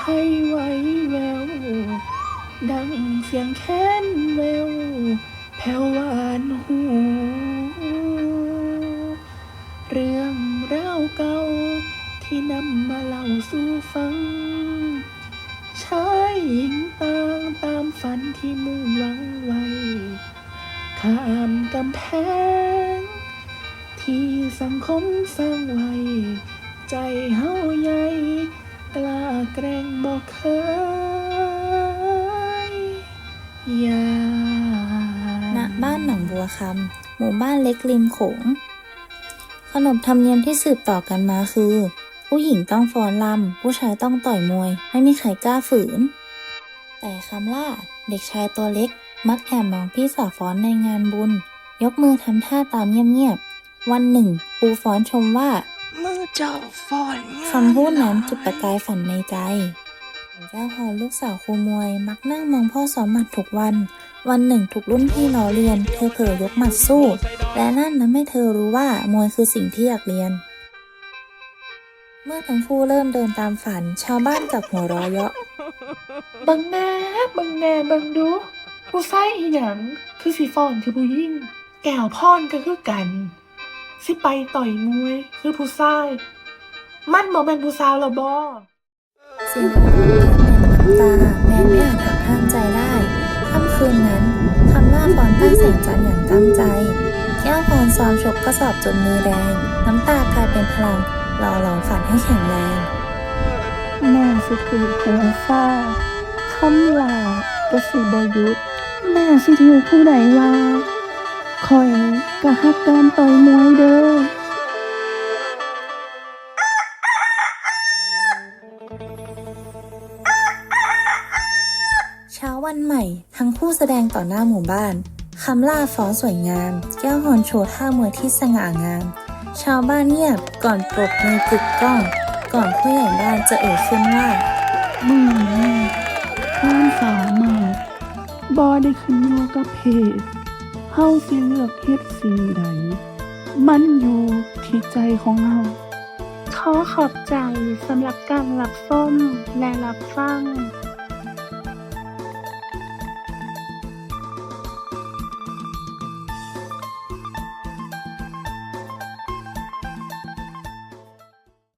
ภัยไว้แวว ดังเสียงแค้นแวว แผ่วหวานหู เรื่องราวเก่าที่นำมาเล่าสู่ฟัง ชายหญิงต่างตามฝันที่มุ่งหวังไว้ ข้ามกำแพง ที่สังคมสร้างไว้ ใจเฮาใหญ่ เคยอย่าณบ้านหนองบัวคำหมู่บ้านเล็กริมโขง ขนบธรรมเนียมที่สืบต่อกันมาคือ ผู้หญิงต้องฟ้อนลำผู้ชายต้องต่อยมวย ไม่มีใครกล้าฝืน แต่คำล่าเด็กชายตัวเล็ก มักแอบมองพี่สาวฟ้อนในงานบุญ ยกมือทำท่าตามเงียบๆ วันหนึ่งครูฟ้อนชมว่ามือเจ้าฟอนคำพูดนั้นจุดประกายฝันในใจ เจ้าพรลูกสาวครูมวย มักนั่งมองพ่อซ้อมหมัดทุกวัน วันหนึ่งถูกรุ่นพี่ล้อเลียน เธอเผลอยกหมัดสู้ และนั่นทำให้เธอรู้ว่ามวยคือสิ่งที่อยากเรียน เมื่อทั้งคู่เริ่มเดินตามฝัน ชาวบ้านกลับหัวเราะเยาะบังแน่บังแน่บังดูผู้ชายอีหยังคือสีฟอนคือผู้ยิ่ง แก้วพรก็คือกัน สิไปต่อยมวยคือผู้ชายมันบอกเป็นผู้สาวหรอบอ เสียงหัวเราะเริ่มเป็นน้ำตาแม้ไม่อาจหักห้ามใจได้ค่ำคืนนั้นคำล่าฟอนตั้งแสงจันทร์อย่างตั้งใจแก้วพรซ้อมชกกระสอบจนมือแดง น้ำตากลายเป็นพลังหล่อหลอมฝันให้แข็งแรงแม่สิถือหัวฟ้าคำลาก็สิบยุทธแม่สิถือผู้ใดว่าคอยกะฮักการต่อยมวยเด้อ ช้าวันใหม่ ทั้งคู่แสดงต่อหน้าหมู่บ้านคำล่าฟ้อนสวยงาม แก้วฮอนโชว์ท่ามวยที่สง่างาม ชาวบ้านเงียบก่อนปรบมือกึกก้อง ก่อนผู้ใหญ่บ้านจะเอ่ยขึ้นว่ามือนี้ความสามารถบอได้ขึ้นอยู่กับเพศเฮาสิเลือกเฮ็ดสิ่งใด มันอยู่ที่ใจของเฮาขอขอบใจสำหรับการรับส้มและรับฟัง